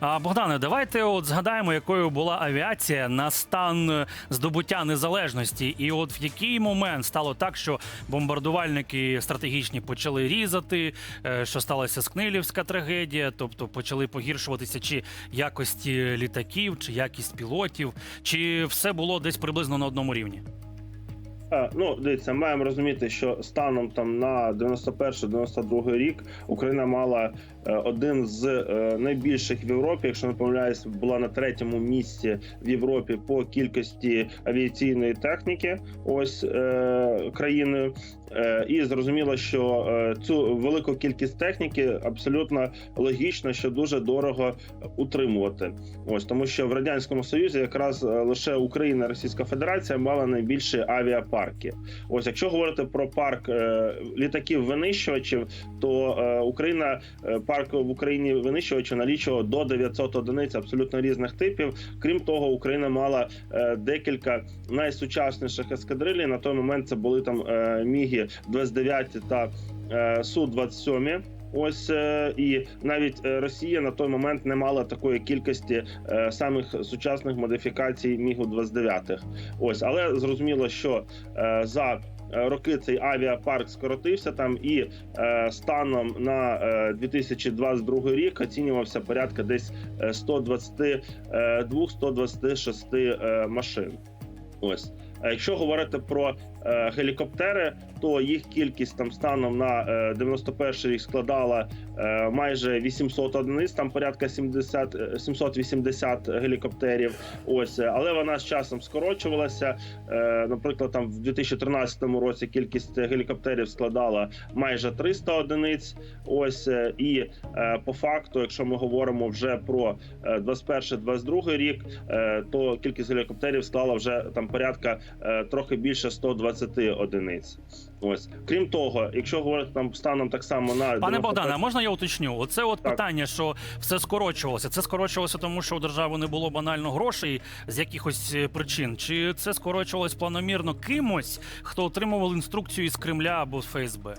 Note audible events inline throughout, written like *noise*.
Богдане, давайте от згадаємо, якою була авіація на стан здобуття незалежності, і от в який момент стало так, що бомбардувальники стратегічні почали різати, е, що сталася скнилівська трагедія, тобто почали погіршуватися чи якості літаків, чи якість пілотів, чи все було десь приблизно на одному рівні. Е, Ну, дивіться, маємо розуміти, що станом там на 91-92 рік Україна мала один з е, найбільших в Європі, якщо не помиляюсь, була на третьому місці в Європі по кількості авіаційної техніки. Ось е, країною. Е, І зрозуміло, що е, цю велику кількість техніки абсолютно логічно, що дуже дорого утримувати. Ось тому, що в радянському союзі якраз е, лише Україна, Російська Федерація мала найбільші авіапарки. Ось, якщо говорити про парк е, літаків винищувачів, то е, Україна е, парк в Україні винищувачів налічував до 900 одиниць абсолютно різних типів. Крім того, Україна мала е, декілька найсучасніших ескадрилій. На той момент це були там е, міги 29 та е, су 27 Ось і навіть Росія на той момент не мала такої кількості самих сучасних модифікацій мігу 29 Ось, але зрозуміло, що за роки цей авіапарк скоротився там, і е, станом на е, 2022 рік оцінювався порядка десь е, 122-126 е, машин. Ось. Якщо говорити про е, гелікоптери, то їх кількість там станом на е, 91 рік складала е, майже 800 одиниць, там порядка 70, е, 780 гелікоптерів. Ось, е, але вона з часом скорочувалася. Е, наприклад, там в 2013 році кількість гелікоптерів складала майже 300 одиниць. Ось е, і е, по факту, якщо ми говоримо вже про е, 21-22 рік, е, то кількість гелікоптерів склала вже там порядка е, трохи більше 120 одиниць. Ось крім того, якщо говорити там станом так само на Пане 91 Богдане, а можна я уточню? Оце от Так. питання, що все скорочувалося. Це скорочувалося, тому що у держави не було банально грошей з якихось е, причин. Чи це скорочувалось планомірно кимось, хто отримував інструкцію із Кремля або з ФСБ?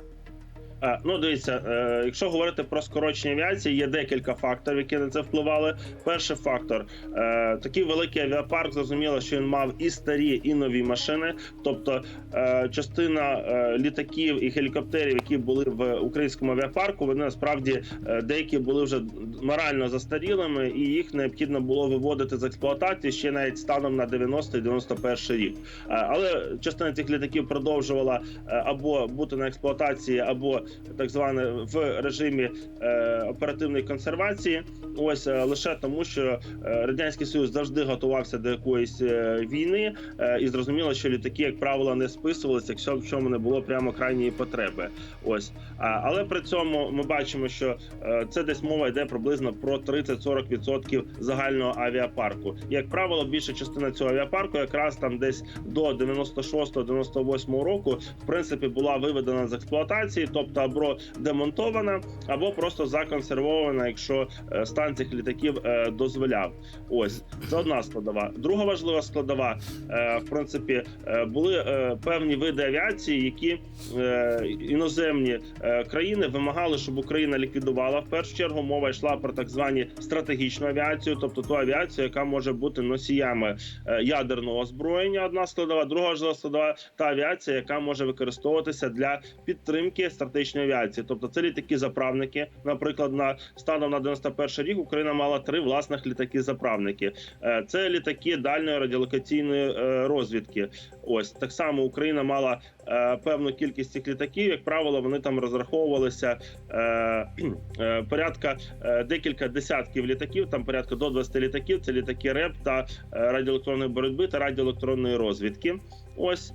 Е, Ну, дивіться, е, якщо говорити про скорочення авіації, є декілька факторів, які на це впливали. Перший фактор е, такий великий авіапарк, зрозуміло, що він мав і старі, і нові машини. Тобто, частина літаків і гелікоптерів, які були в українському авіапарку, вони насправді деякі були вже морально застарілими, і їх необхідно було виводити з експлуатації ще навіть станом на 90-91 рік. Але частина цих літаків продовжувала або бути на експлуатації, або так зване в режимі е, оперативної консервації. Ось е, лише тому, що е, радянський союз завжди готувався до якоїсь е, війни, е, і зрозуміло, що літаки, як правило, не списувалися, якщо в чому не було прямо крайньої потреби. Ось а, але при цьому ми бачимо, що е, це десь мова йде приблизно про 30-40% загального авіапарку. Як правило, більша частина цього авіапарку, якраз там десь до 96-98 року, в принципі, була виведена з експлуатації, тобто або демонтована, або просто законсервована, якщо е, стан цих літаків е, дозволяв. Ось це одна складова. Друга важлива складова, е, в принципі, були певні види авіації, які іноземні країни вимагали, щоб Україна ліквідувала. В першу чергу мова йшла про так звані стратегічну авіацію, тобто ту авіацію, яка може бути носіями ядерного озброєння. Одна складова, друга важлива складова та авіація, яка може використовуватися для підтримки стратегічної авіації. Тобто це літаки-заправники. Наприклад, на станом на 91 рік Україна мала три власних літаки-заправники. Е, Це літаки дальньої радіолокаційної е, розвідки. Ось так само Україна мала е, певну кількість цих літаків. Як правило, вони там розраховувалися *clears throat* порядка декілька десятків літаків, там порядка до 20 літаків. Це літаки РЕП та радіоелектронної боротьби та радіоелектронної розвідки. Ось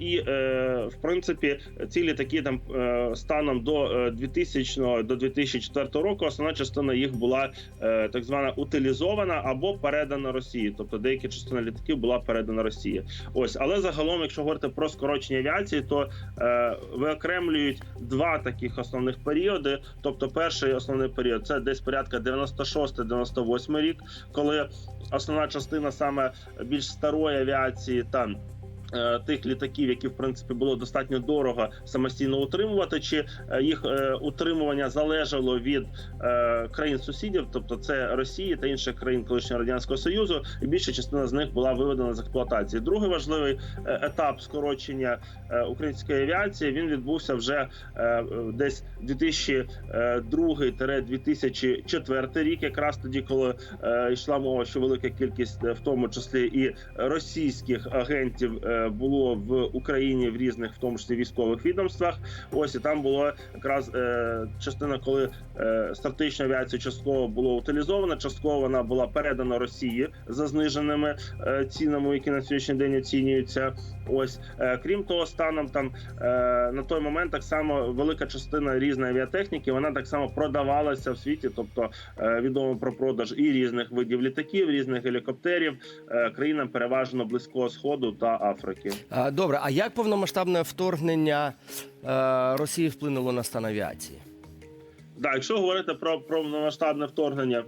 і е, в принципі ці літаки там е, станом до е, 2000 до 2004 року основна частина їх була е, так звана утилізована або передана Росії. Тобто деякі частина літаків була передана Росії. Ось, але загалом, якщо говорити про скорочення авіації, то е, виокремлюють два таких основних періоди. Тобто, перший основний період це десь порядка 96-98 рік, коли основна частина саме більш старої авіації там е, Тих літаків, які в принципі було достатньо дорого самостійно утримувати, чи е, їх е, утримування залежало від е, країн сусідів, тобто це Росії та інших країн колишнього радянського союзу, і більша частина з них була виведена з експлуатації. Другий важливий е, етап скорочення е, української авіації він відбувся вже е, е, десь 2002-2004 рік, якраз тоді, коли е, йшла мова, що велика кількість, е, в тому числі і російських агентів, е, було в Україні в різних, в тому числі військових відомствах. Ось і там було якраз е, частина, коли е, стратегічна авіація частково було утилізована, частково вона була передана Росії за зниженими е, цінами, які на сьогоднішній день оцінюються. Ось крім того, станом там на той момент так само велика частина різної авіатехніки, вона так само продавалася в світі, тобто відомо про продаж і різних видів літаків, різних гелікоптерів країнам переважно близького сходу та Африки. А, Добре, а як повномасштабне вторгнення е, Росії вплинуло на стан авіації? Да, якщо говорити про повномасштабне вторгнення,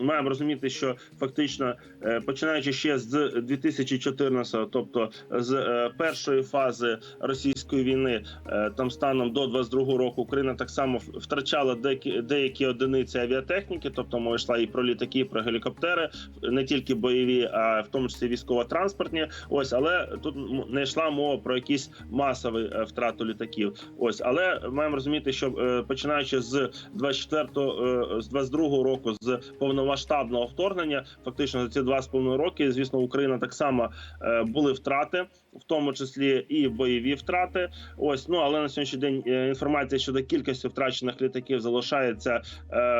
маємо розуміти, що фактично е, починаючи ще з 2014, тобто з е, першої фази російської війни, е, там станом до 22 року Україна так само втрачала деякі, деякі одиниці авіатехніки, тобто мова йшла і про літаки, і про гелікоптери, не тільки бойові, а в тому числі військово-транспортні. Ось, але тут не йшла мова про якісь масові втрату літаків. Ось, але маємо розуміти, що починаючи з 24 е, з 22 року, з повномасштабного вторгнення, фактично за ці два з половиною роки, звісно, Україна так само е, були втрати, в тому числі і бойові втрати. Ось ну але на сьогоднішній день е, інформація щодо кількості втрачених літаків залишається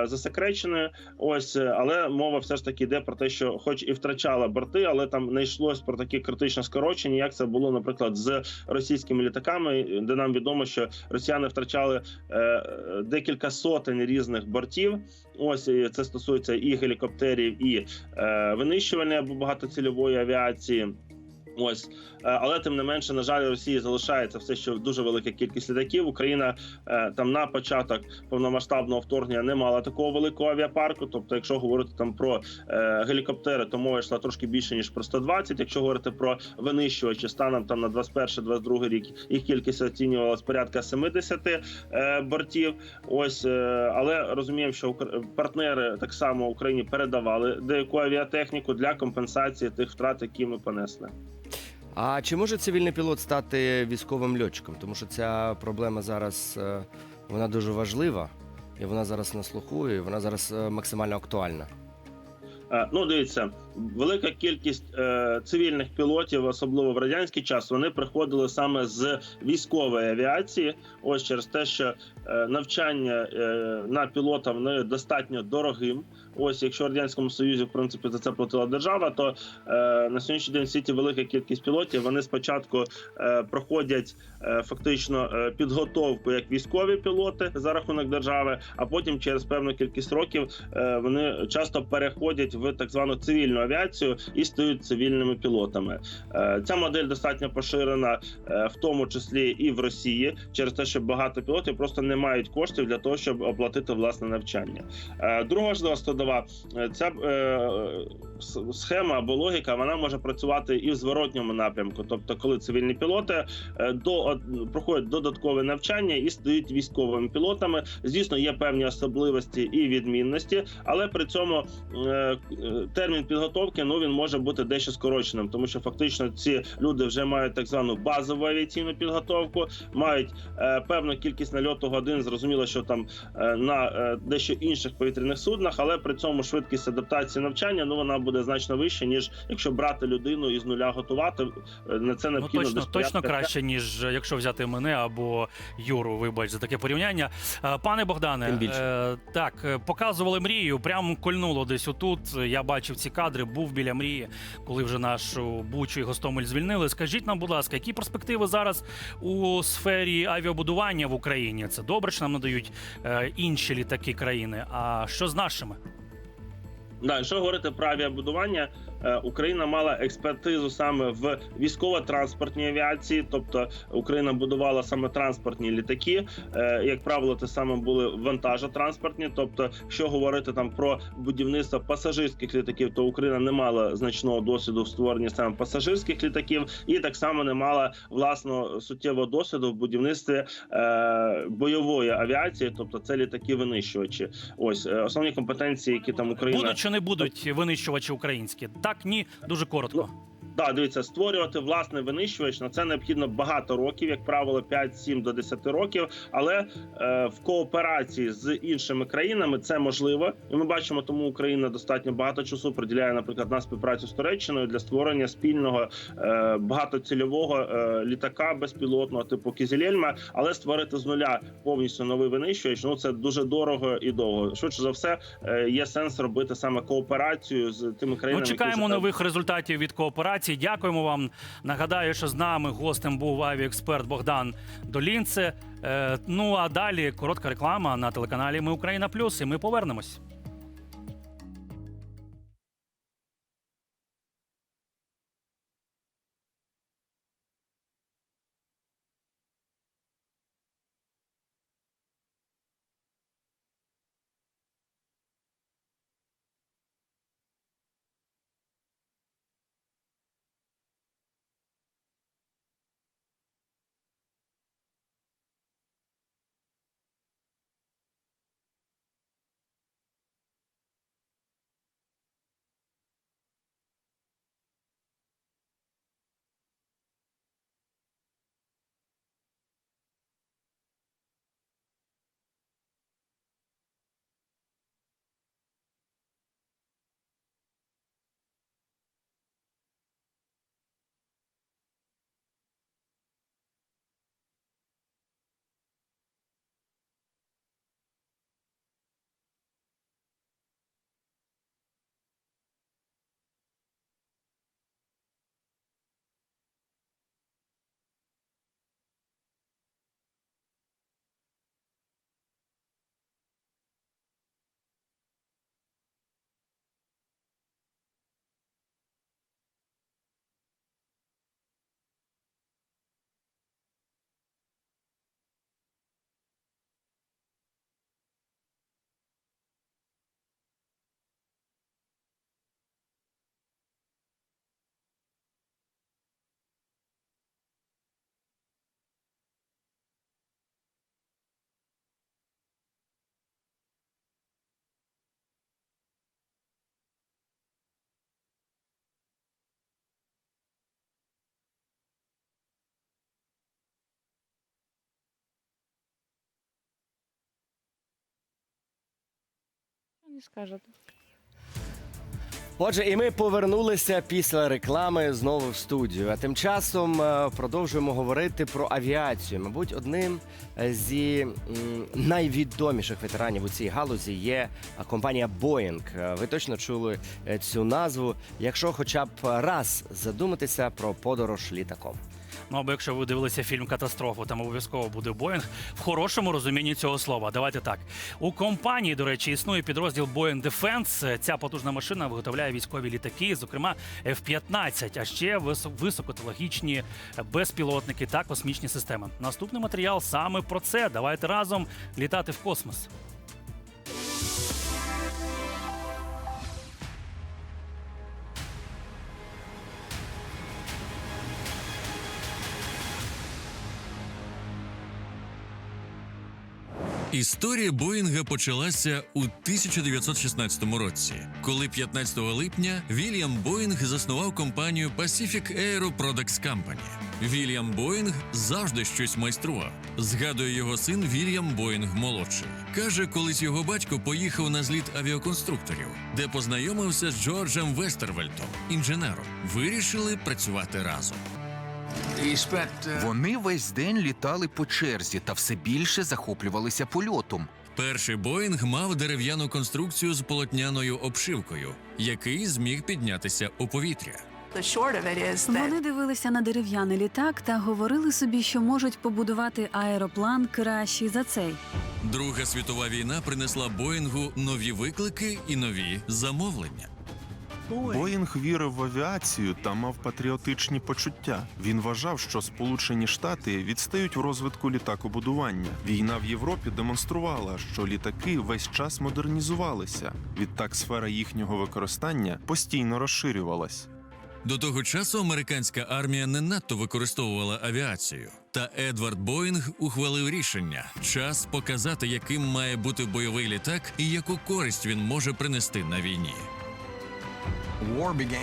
засекреченою. Ось, але мова все ж таки йде про те, що, хоч і втрачала борти, але там не йшлось про такі критично скорочення, як це було, наприклад, з російськими літаками, де нам відомо, що росіяни втрачали декілька сотень різних бортів. Ось це стосується і гелікоптерів, і е, винищування багатоцільової авіації. Ось, Е, але тим не менше, на жаль, Росії залишається все ще дуже велика кількість літаків. Україна е, там на початок повномасштабного вторгнення не мала такого великого авіапарку. Тобто, якщо говорити там про е, гелікоптери, то мова йшла трошки більше ніж про 120. Якщо говорити про винищувачі, станом там на 21-22 рік їх кількість оцінювалась порядка 70 е, бортів. Ось, але розуміємо, що партнери так само Україні передавали деяку авіатехніку для компенсації тих втрат, які ми понесли. А чи може цивільний пілот стати військовим льотчиком? Тому що ця проблема зараз е, вона дуже важлива, і вона зараз на слуху, і вона зараз е, максимально актуальна. Е, Ну, дивіться, велика кількість е, цивільних пілотів, особливо в радянський час, вони приходили саме з військової авіації. Ось через те, що е, навчання е, на пілота вони достатньо дорогим. Ось, якщо в радянському союзі в принципі за це платила держава, то е, на сьогоднішній день в світі велика кількість пілотів. Вони спочатку е, проходять е, фактично е, підготовку як військові пілоти за рахунок держави, а потім через певну кількість років е, вони часто переходять в так звану цивільну авіацію і стають цивільними пілотами. Е, Ця модель достатньо поширена, е, в тому числі і в Росії, через те, що багато пілотів просто не мають коштів для того, щоб оплатити власне навчання. Е, Друга важлива складова е, ця е, схема або логіка вона може працювати і в зворотньому напрямку. Тобто, коли цивільні пілоти е, до проходять додаткове навчання і стають військовими пілотами. Звісно, є певні особливості і відмінності, але при цьому термін підготовки ну він може бути дещо скороченим, тому що фактично ці люди вже мають так звану базову авіаційну підготовку, мають певну кількість нальоту годин. Зрозуміло, що там на дещо інших повітряних суднах, але при цьому швидкість адаптації навчання ну вона буде значно вища, ніж якщо брати людину і з нуля готувати. Е, На це Ну необхідно точно, десь точно краще, ніж е, якщо взяти мене або Юру, вибач за таке порівняння. Е, Пане Богдане, Тим більше. е, так показували мрію, прям кольнуло десь отут. Я бачив ці кадри, був біля мрії, коли вже нашу Бучу і Гостомель звільнили. Скажіть нам, будь ласка, які перспективи зараз у сфері авіабудування в Україні? Це добре, що нам надають е, інші літаки країни. А що з нашими? Да, що говорити про авіабудування, Україна мала експертизу саме в військово-транспортній авіації, тобто Україна будувала саме транспортні літаки. Е, Як правило, те саме були вантажотранспортні. Тобто, що говорити там про будівництво пасажирських літаків, то Україна не мала значного досвіду в створенні саме пасажирських літаків, і так само не мала власного суттєвого досвіду в будівництві е, бойової авіації, тобто це літаки винищувачі. Ось е, основні компетенції, які там Україна Будуть чи не будуть винищувачі українські? Так, ні, дуже коротко. Да, дивіться, створювати власний винищувач на це необхідно багато років, як правило, 5-7 до 10 років. Але е, в кооперації з іншими країнами це можливо, і ми бачимо, тому Україна достатньо багато часу приділяє, наприклад, на співпрацю з Туреччиною для створення спільного е, багатоцільового е, літака безпілотного типу Кізілельма. Але створити з нуля повністю новий винищувач, ну це дуже дорого і довго. Швидше за все, е, є сенс робити саме кооперацію з тими країнами. Ми які чекаємо вже- нових результатів від кооперації. Дякуємо вам. Нагадаю, що з нами гостем був авіаексперт Богдан Долінце. Е, ну а далі коротка реклама на телеканалі Ми Україна Плюс. І ми повернемось. Не скажете. Отже, і ми повернулися після реклами знову в студію. А тим часом е, продовжуємо говорити про авіацію. Мабуть, одним е, зі найвідоміших ветеранів у цій галузі є е, компанія. Е, Ви точно чули цю назву. Якщо хоча б раз задуматися про подорож літаком. Ну або якщо ви дивилися фільм Катастрофу, там обов'язково буде Боїнг в хорошому розумінні цього слова. Давайте так. У компанії, до речі, існує підрозділ Boeing Defense. Ця потужна машина виготовляє військові літаки, зокрема F-15, а ще висо- високотехнологічні безпілотники та космічні системи. Наступний матеріал саме про це. Давайте разом літати в космос. Історія Боїнга почалася у 1916 році, коли 15 липня Вільям Боїнг заснував компанію Pacific Aero Products Company. Вільям Боїнг завжди щось майстрував. Згадує його син Вільям Боїнг молодший. Каже, колись його батько поїхав на зліт авіаконструкторів, де познайомився з Джорджем Вестервельтом, інженером. Вирішили працювати разом. Вони весь день літали по черзі та все більше захоплювалися польотом. Перший Боїнг мав дерев'яну конструкцію з полотняною обшивкою, який зміг піднятися у повітря. Вони дивилися на дерев'яний літак та говорили собі, що можуть побудувати аероплан кращий за цей. Друга світова війна принесла Боїнгу нові виклики і нові замовлення. Боїнг вірив в авіацію та мав патріотичні почуття. Він вважав, що Сполучені Штати відстають в розвитку літакобудування. Війна в Європі демонструвала, що літаки весь час модернізувалися. Відтак сфера їхнього використання постійно розширювалась. До того часу американська армія не надто використовувала авіацію. Та Едвард Боїнг ухвалив рішення час показати, яким має бути бойовий літак і яку користь він може принести на війні.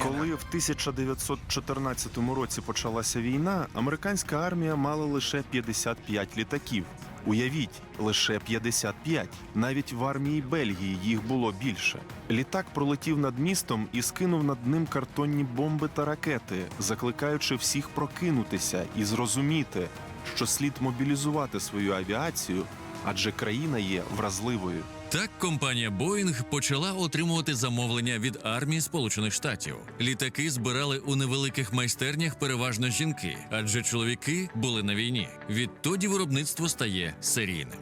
Коли в 1914 році почалася війна, американська армія мала лише 55 літаків. Уявіть, лише 55. Навіть в армії Бельгії їх було більше. Літак пролетів над містом і скинув над ним картонні бомби та ракети, закликаючи всіх прокинутися і зрозуміти, що слід мобілізувати свою авіацію, адже країна є вразливою. Так компанія Боїнг почала отримувати замовлення від армії Сполучених Штатів. Літаки збирали у невеликих майстернях переважно жінки, адже чоловіки були на війні. Відтоді виробництво стає серійним.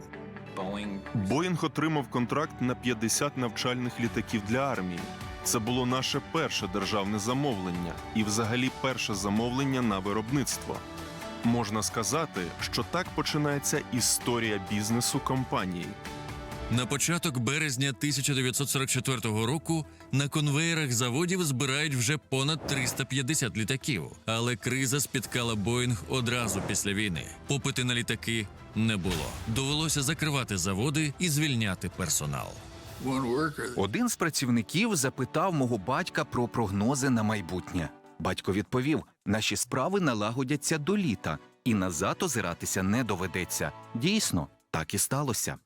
Боїнг отримав контракт на 50 навчальних літаків для армії. Це було наше перше державне замовлення і, взагалі, перше замовлення на виробництво. Можна сказати, що так починається історія бізнесу компанії. На початок березня 1944 року на конвеєрах заводів збирають вже понад 350 літаків. Але криза спіткала Боїнг одразу після війни. Попити на літаки не було. Довелося закривати заводи і звільняти персонал. Один з працівників запитав мого батька про прогнози на майбутнє. Батько відповів: наші справи налагодяться до літа, і назад озиратися не доведеться. Дійсно, так і сталося.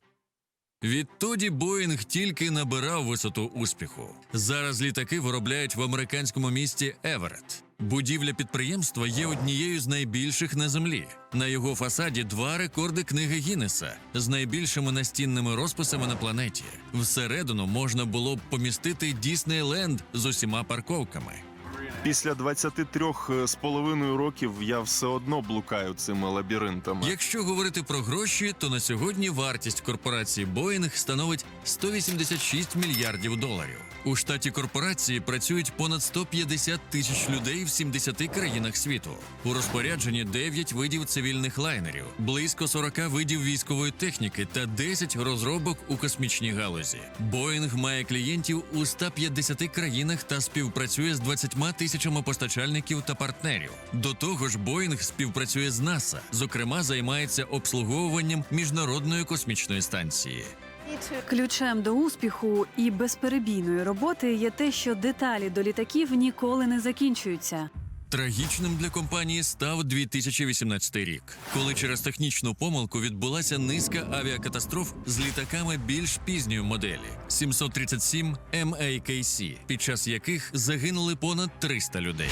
Відтоді Боїнг тільки набирав висоту успіху. Зараз літаки виробляють в американському місті Еверет. Будівля підприємства є однією з найбільших на землі. На його фасаді два рекорди книги Гіннеса з найбільшими настінними розписами на планеті. Всередину можна було б помістити Діснейленд з усіма парковками. Після 23 з половиною років я все одно блукаю цими лабіринтами. Якщо говорити про гроші, то на сьогодні вартість корпорації Боїнг становить 186 мільярдів доларів. У штаті корпорації працюють понад 150 тисяч людей в 70 країнах світу. У розпорядженні 9 видів цивільних лайнерів, близько 40 видів військової техніки та 10 розробок у космічній галузі. Боїнг має клієнтів у 150 країнах та співпрацює з 20 тисячами постачальників та партнерів. До того ж, Боїнг співпрацює з НАСА, зокрема, займається обслуговуванням міжнародної космічної станції. Ключем до успіху і безперебійної роботи є те, що деталі до літаків ніколи не закінчуються. Трагічним для компанії став 2018 рік, коли через технічну помилку відбулася низка авіакатастроф з літаками більш пізньої моделі 737 MAKC, під час яких загинули понад 300 людей.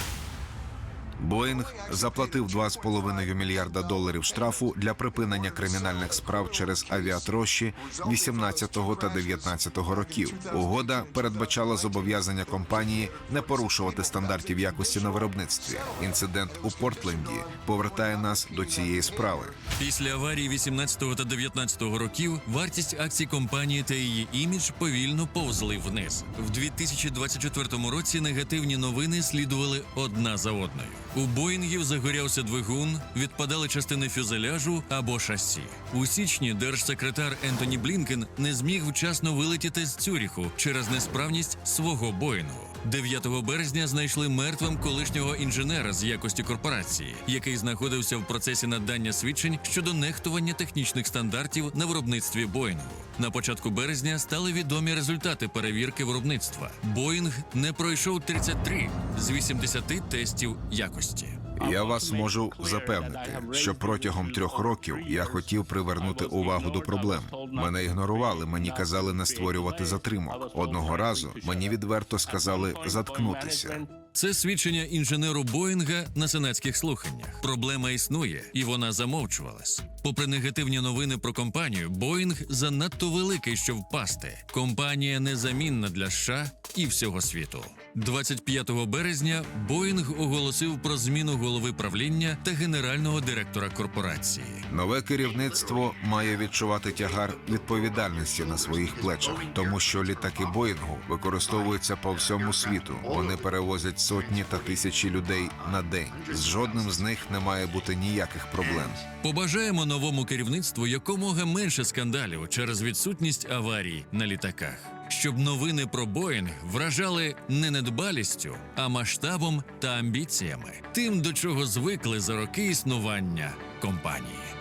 Боїнг заплатив 2,5 мільярда доларів штрафу для припинення кримінальних справ через авіатрощі 18 та 19 років. Угода передбачала зобов'язання компанії не порушувати стандартів якості на виробництві. Інцидент у Портленді повертає нас до цієї справи. Після аварії 18 та 19 років вартість акцій компанії та її імідж повільно повзли вниз. В 2024 році негативні новини слідували одна за одною. У Боїнгів загорявся двигун, відпадали частини фюзеляжу або шасі. У січні держсекретар Ентоні Блінкен не зміг вчасно вилетіти з Цюріху через несправність свого Боїнгу. 9 березня знайшли мертвим колишнього інженера з якості корпорації, який знаходився в процесі надання свідчень щодо нехтування технічних стандартів на виробництві Боїнгу. На початку березня стали відомі результати перевірки виробництва. Боїнг не пройшов 33 з 80 тестів якості. Я вас можу запевнити, що протягом трьох років я хотів привернути увагу до проблем. Мене ігнорували, мені казали не створювати затримок. Одного разу мені відверто сказали заткнутися. Це свідчення інженеру Боїнга на сенатських слуханнях. Проблема існує, і вона замовчувалась. Попри негативні новини про компанію, Боїнг занадто великий, щоб впасти. Компанія незамінна для США і всього світу. 25 березня Боїнг оголосив про зміну голови правління та генерального директора корпорації. Нове керівництво має відчувати тягар відповідальності на своїх плечах, тому що літаки Боїнгу використовуються по всьому світу. Вони перевозять сотні та тисячі людей на день. З жодним з них не має бути ніяких проблем. Побажаємо новому керівництву якомога менше скандалів через відсутність аварій на літаках, щоб новини про Боїнг вражали не недбалістю, а масштабом та амбіціями, тим, до чого звикли за роки існування компанії.